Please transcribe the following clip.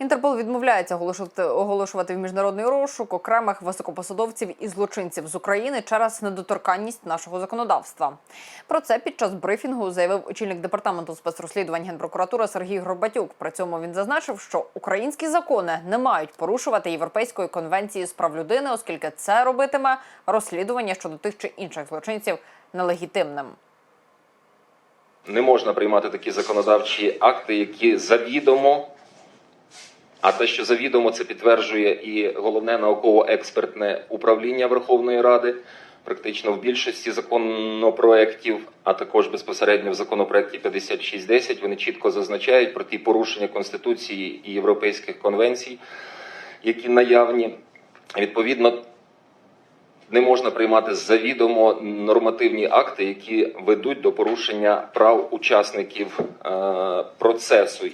Інтерпол відмовляється оголошувати, оголошувати в міжнародний розшук окремих високопосадовців і злочинців з України через недоторканність нашого законодавства. Про це під час брифінгу заявив очільник департаменту спецрозслідувань генпрокуратури Сергій Горбатюк. При цьому він зазначив, що українські закони не мають порушувати Європейської конвенції з прав людини, оскільки це робитиме розслідування щодо тих чи інших злочинців нелегітимним. Не можна приймати такі законодавчі акти, які завідомо, а те, що завідомо, це підтверджує і головне науково-експертне управління Верховної Ради. Практично в більшості законопроєктів, а також безпосередньо в законопроекті 5610, вони чітко зазначають про ті порушення Конституції і європейських конвенцій, які наявні. Відповідно, не можна приймати завідомо нормативні акти, які ведуть до порушення прав учасників е, процесу.